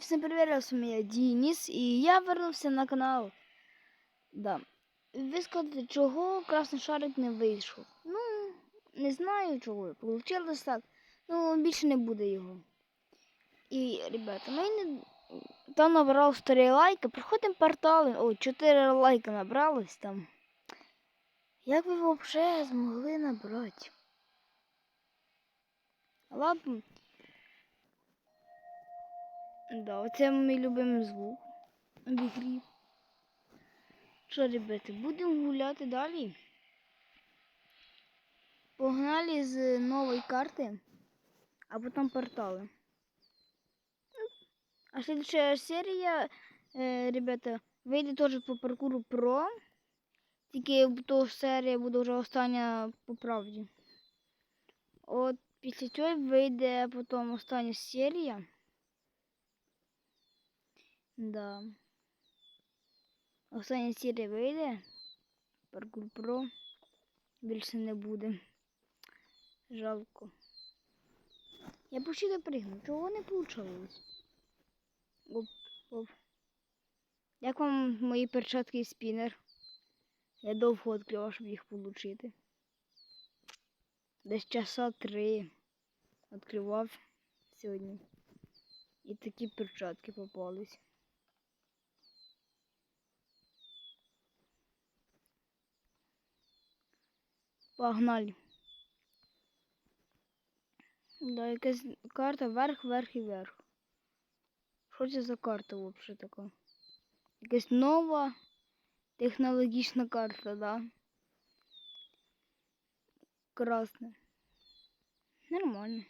всем привет, с вами я Денис, и я вернувся на канал. Да. Ви скажете, чого красний шарик не вийшов? Ну, не знаю чого. Получилось так. Ну, більше не буде його. І, ребята, ми не... там набрав 4 лайки. Проходимо портали. О, 4 лайка набралось там. Як ви взагалі змогли набрати? Ладно. Да, оце мій любимий звук в ігрі. Що, ребята, будемо гуляти далі. Погнали з нової карти, а потім портали. А следующая серія, е, ребята, вийде теж по паркуру Про. Тільки то серія буде вже остання по правді. От після цього вийде потім остання серія. Да. Остання серія вийде. Паркур Про. Більше не буде. Жалко. Я почти допригну. Чого не получалось? Оп, оп. Як вам мої перчатки і спінер? Я довго відкривав, щоб їх отримати. Десь часа три відкривав сьогодні. І такі перчатки попались. Погнали. Да, якась карта вверх, вверх і вверх. Що це за карта взагалі така? Якась нова технологічна карта, да? Красна. Нормально.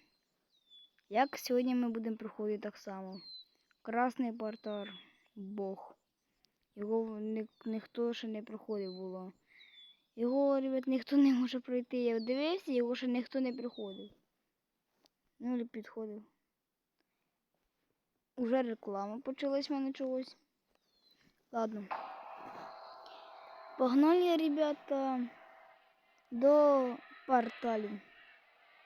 Як сьогодні ми будемо проходити так само. Красний портал. Бог. Його ні, ніхто ще не проходив було. Його, ребят, ніхто не може пройти. Я дивився, його ще ніхто не приходив. Ну, или підходив. Уже реклама почалась в мене чогось. Ладно. Погнали, ребята, до порталів.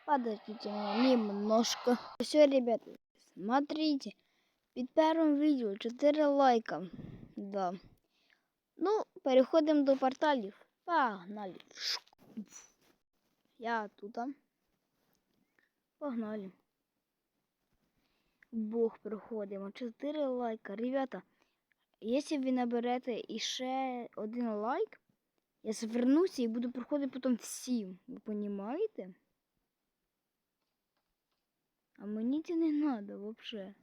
Подождите немножко. Все, ребята, смотрите. Под первым видео 4 лайка. Да. Ну, переходимо до порталів. Погнали. Я тут. Погнали. Бог проходимо. 4 лайка. Ребята, якщо ви наберете іще один лайк, я звернуся і буду проходити потім всім. Ви розумієте? А мені це не треба взагалі.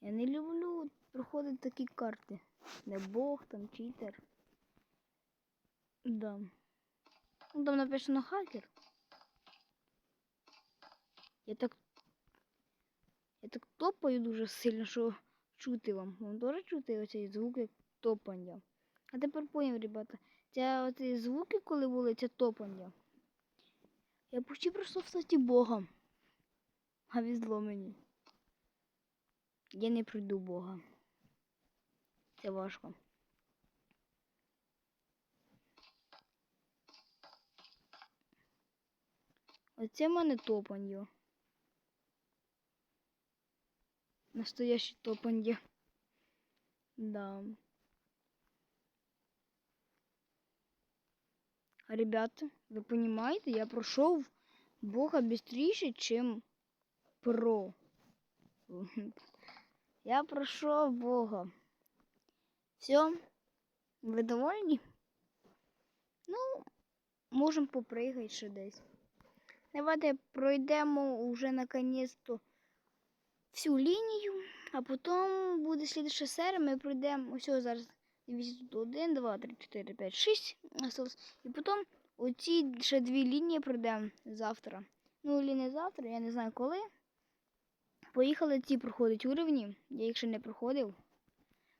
Я не люблю проходити такі карти. Не Бог там, читер. Да. Ну, Там написано хакер. Я так. Я так топаю дуже сильно, що чути вам. Вам теж чути оцей звук як топання. А тепер поняв, ребята. Це оці звуки, коли були, це топання. Я почти пройшов статі Бога. А везло мені. Я не пройду Бога. Це важко. Оце в мене топанье. Настояще топанье. Да. Ребята, ви понимаете, я пройшов Бога быстрее, чем про. Я пройшов Бога. Все, ви довольні? Ну, можемо попригати ще десь. Давайте пройдемо уже наконец-то всю лінію, а потім буде слідча серія, ми пройдемо ось зараз. Дивіться, тут 1, 2, 3, 4, 5, 6 осталось. І потім оці ще дві лінії пройдемо завтра. Ну, і не завтра, я не знаю коли. Поїхали ці проходить уровні, я їх ще не проходив.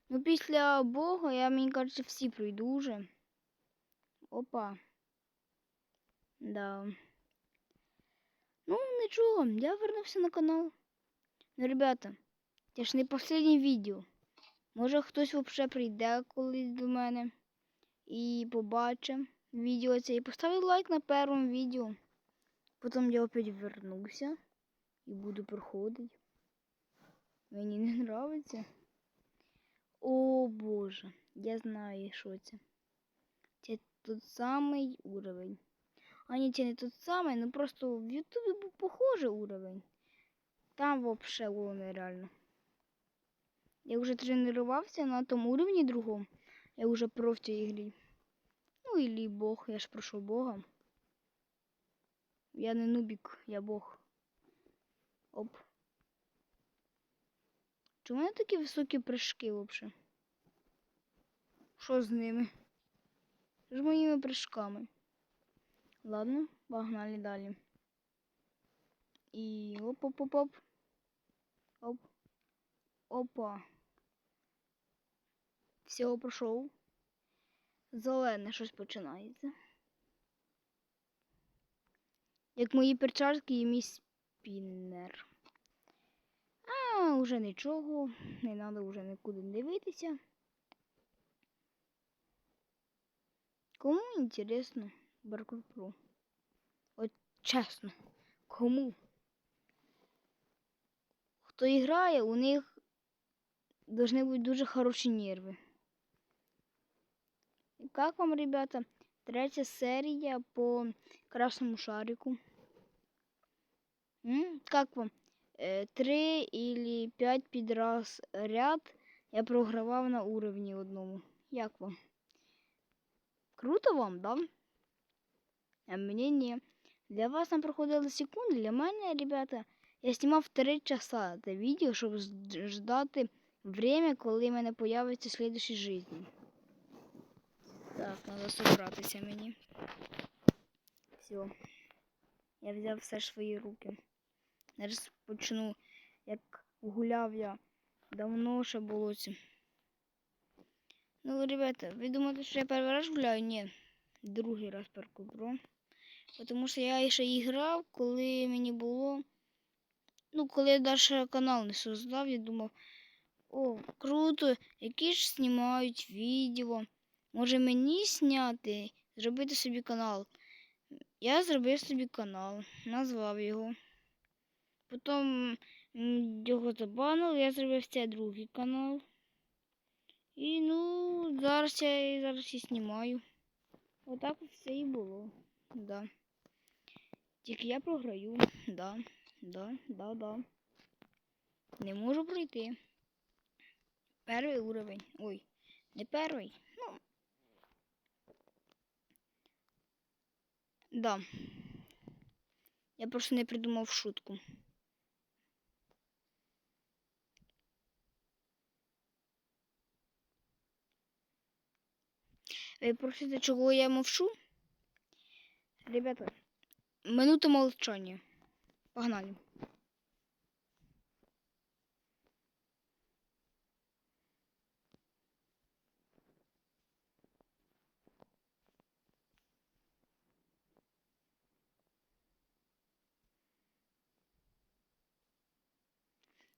Ну, після Бога, я, мені кажеться, всі пройду вже. Опа. Да. Нічого, я вернувся на канал. Ну, ребята, це ж не останнє відео. Може хтось взагалі прийде колись до мене і побачить відео це і поставить лайк на першому відео. Потім я опять вернуся і буду проходити. Мені не нравиться. О боже, я знаю, що це. Це тот самий уровень. Ні, не тот самий, ну просто в Ютубі був похожий уровень. Там вообще було нереально. Я вже тренувався на тому уровні другому. Я вже про в цій грі. Ну, ілі Бог, я ж пройшов Бога. Я не нубік, я Бог. Оп. Чому у мене такі високі прыжки взагалі? Що з ними? З моїми прыжками. Ладно, погнали далі. І оп-оп-оп-оп. Оп. Опа. Всього пройшов. Зелене щось починається. Як мої перчатки і мій спіннер. А, уже нічого. Не треба вже нікуди дивитися. Кому інтересно Баркур Про? От чесно, кому? Хто грає, у них должны бути дуже хороші нерви. Как вам, ребята, третя серія по красному шарику? М? Как вам? Е, Три или п'ять підраз ряд я програвав на уровні одному. Як вам? Круто вам, да? А мені ні. Для вас там проходили секунди, для мене, ребята, я знімав 3 часа це відео, щоб ждати время, коли в мене появиться слідчі житті. Так, треба собратися мені. Все. Я взяв все ж свої руки. Зараз почну, як гуляв я давно ще було це. Ну, ребята, ви думаєте, що я перший раз гуляю? Ні. Другий раз паркур про. Тому що я ще і грав, коли мені було. Ну, коли я навіть канал не создав, я думав, о, круто, які ж знімають відео. Може мені зняти, зробити собі канал. Я зробив собі канал, назвав його. Потім його забанили, я зробив цей другий канал. І ну, зараз я зараз і знімаю. Отак все і було. Да. Тільки я програю. Да, да, да, да. Не можу пройти. Перший уровень. Ой, не перший. Ну. Да. Я просто не придумав шутку. Ви просите, чого я мовчу? Ребята, минута молчания. Погнали.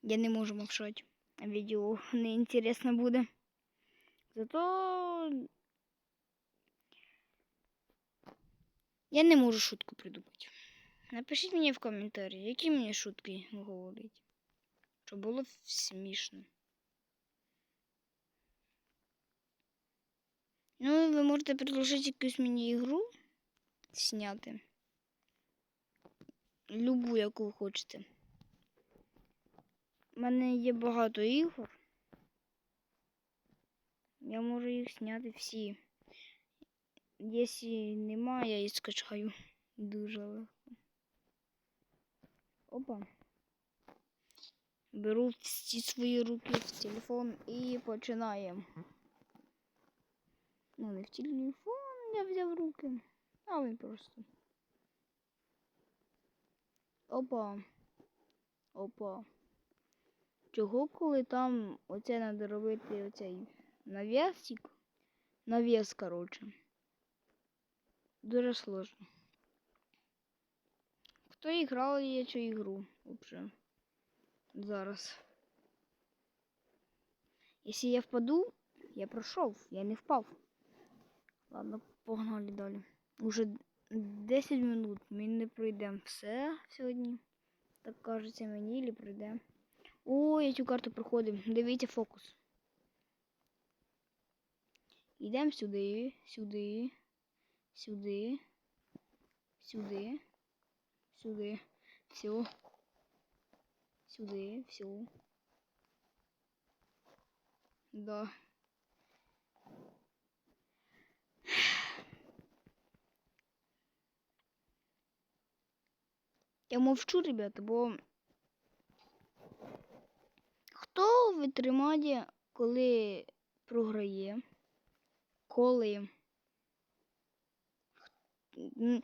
Я не можу мовчати. Відео неінтересно буде. Зато я не можу шутку придумати. Напишіть мені в коментарі, які мені шутки говорить. Щоб було смішно. Ну, ви можете предложити якусь мені ігру зняти. Любу, яку хочете. У мене є багато ігор. Я можу їх зняти всі. Якщо немає, я їх скачаю дуже легко. Опа. Беру всі свої руки в телефон і починаємо. Ну, не в телефон я взяв руки, а він просто. Опа. Опа. Чого, коли там оце треба робити оцей навісик? Навіс, коротше. Дуже сложно. Хто грав я цю ігру взагалі? Зараз. Якщо я впаду, я пройшов, я не впав. Ладно, погнали далі. Уже 10 минут ми не пройдемо все сьогодні. Так кажеться мені, или пройдемо. О, я цю карту проходив. Дивіться фокус. Йдемо сюди, сюди, сюди, сюди, сюди. Все. Сюди, все. Да. Я мовчу, ребята, бо хто витримає, коли програє? Коли? В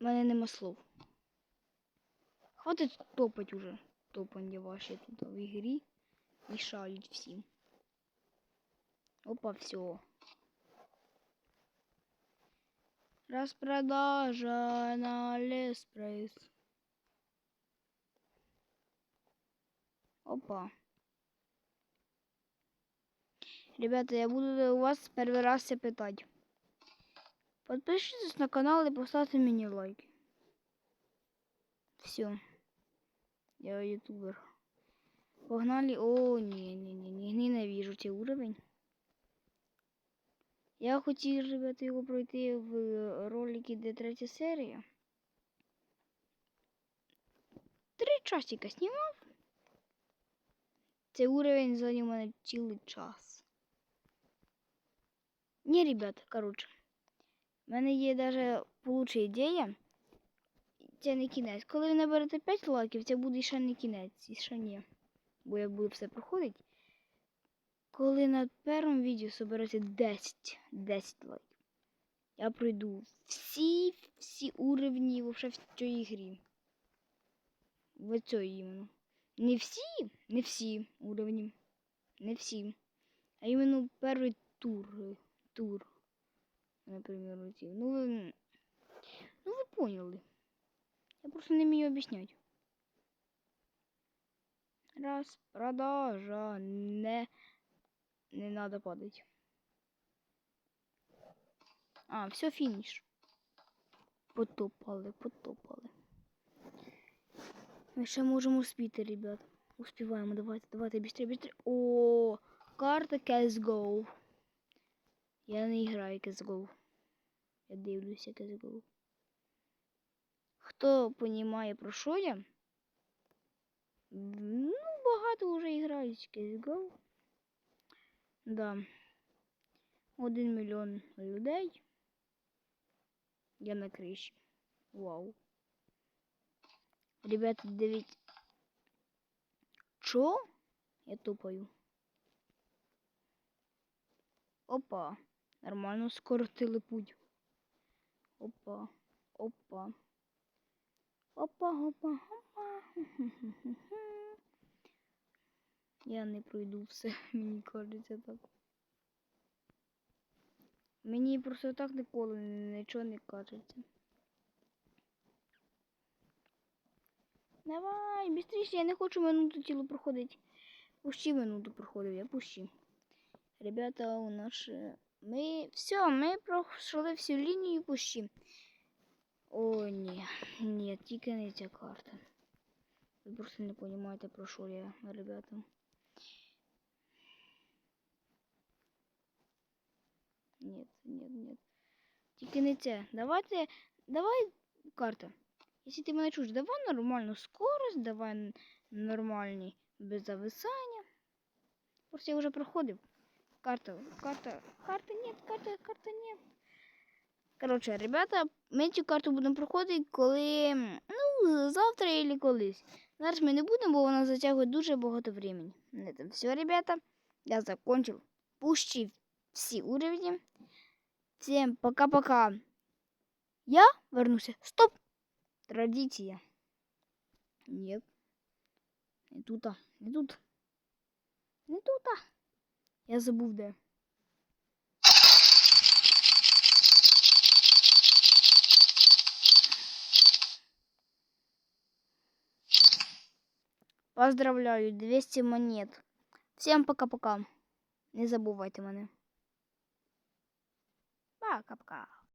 мене нема слов. Хватить топать уже. Топання ваші тут в ігрі. Мішають всім. Опа, все. Распродажа на Алиэкспресс. Опа. Ребята, я буду у вас первый раз все питать. Подпишитесь на канал и поставьте мне лайки. Все. Я ютубер. Погнали. О, не, не, не, не, ненавижу цей уровень. Я хотів, ребята, його пройти в ролики, де третя серія. Три часика знімав. Цей уровень зайняв мене час. Ні, ребята, коротше. У мене є даже получша ідея. Це не кінець. Коли ви наберете 5 лайків, це буде ще не кінець, і ще ні. Бо я буду все проходити. Коли на першому відео собереться 10, 10 лайків, я пройду всі, всі уровні в цій грі. В цій іменно. Не всі, не всі уровні. Не всі. А іменно перший тур. Тур. Наприклад, оці. Ну ви. Ну ви поняли. Я просто не вмію об'ясняти. Раз, продажа, не. Не надо падать. А, все, фініш. Потопали, потопали. Ми ще можемо успіти, ребят. Успіваємо, давайте, давайте, быстрее, быстрее. О, карта CSGO. Я не граю CSGO. Я дивлюся CSGO. Хто понімає про що я? Ну, багато вже грають в CSGO. Да. Один мільйон людей. Я на криші. Вау. Ребята, дивіться. Чо? Я тупаю. Опа. Нормально скоротили путь. Опа. Опа. Опа, опа, опа. Я не пройду все, мені кажеться так. Мені просто так ніколи нічого не кажеться. Давай, быстріше, я не хочу минуту тіло проходити. Пущі минуту проходив, я пущі. Ребята, у нас е, ми все, ми пройшли всю лінію пущі. О, ні, ні, тільки не ця карта. Ви просто не розумієте, про що я, ребята. Нет, нет, нет. Тільки не це. Давайте. Давай карта. Якщо ти мене чуєш, давай нормальну скорость, давай нормальні без зависання. Просто я вже проходив. Карта, карта, карта нет, карта, карта нет. Коротше, ребята, ми цю карту будемо проходити, коли. Ну, завтра або колись. Зараз ми не будемо, бо вона затягує дуже багато времени. На этом все, ребята. Я закончил. Пущи все уровни. Всем пока-пока. Я вернулся. Стоп! Традиция. Нет. Не тут. Не тут. Не тут. Я забув де. Поздравляю, 200 монет. Всем пока-пока. Не забувайте мене. Пока-пока.